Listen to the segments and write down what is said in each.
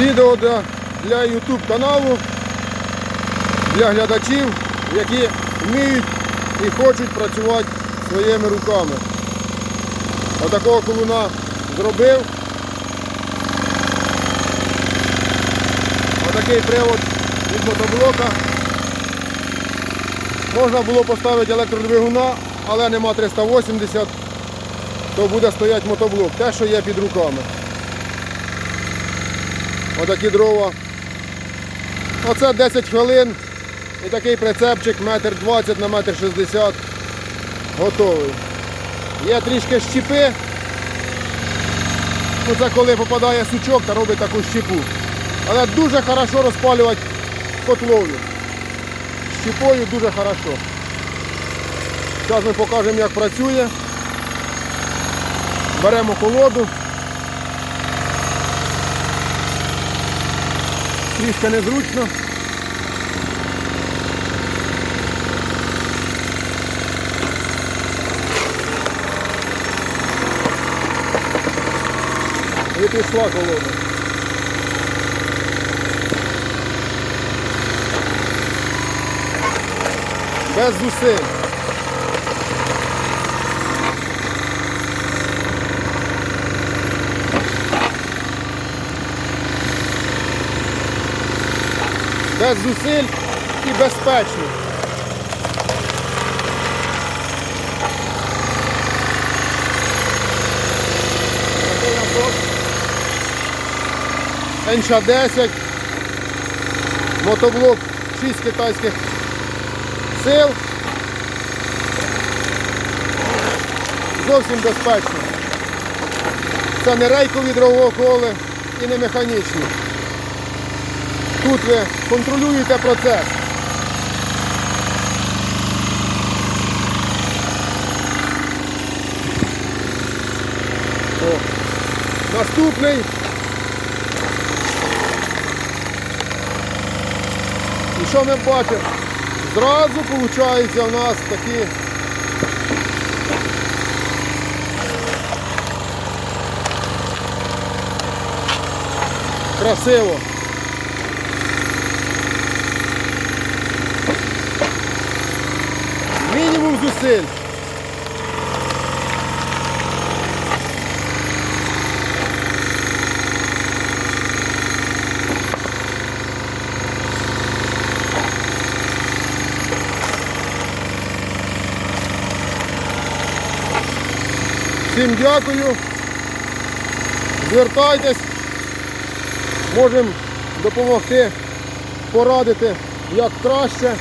відео для, для YouTube каналу, для глядачів, які вміють і хочуть працювати своїми руками. Отакого колуна зробив. Отакий привод від мотоблока. Можна було поставити електродвигуна, але нема 380, то буде стояти мотоблок. Те, що є під руками. Отакі дрова. Оце 10 хвилин і такий прицепчик метр 20 на метр 60 готовий. Є трішки щіпи. Ну, це коли попадає сучок та робить таку щіпу. Але дуже хорошо розпалювати котловлю. Щіпою дуже хорошо. Зараз ми покажемо, як працює. Беремо колоду. Трішки незручно. І пішла колода. Без зусиль. Без зусиль і безпечно. Такий насос. НШ-10. Мотоблок 6 китайських сил. Зовсім безпечно. Це не рейкові дровоколи і не механічні. Тут ви контролюєте процес. О. Наступний. І що ми бачимо? Зразу виходить у нас такі красиво. Мінімум. Всім дякую. Звертайтесь, можемо допомогти, порадити як краще.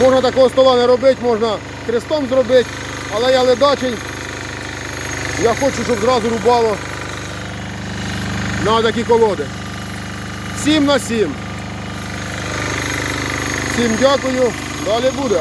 Можна такого стола не робити, можна хрестом зробити, але я ледачий. Я хочу, щоб зразу рубало на такі колоди. 7 на 7. Всім дякую, далі буде.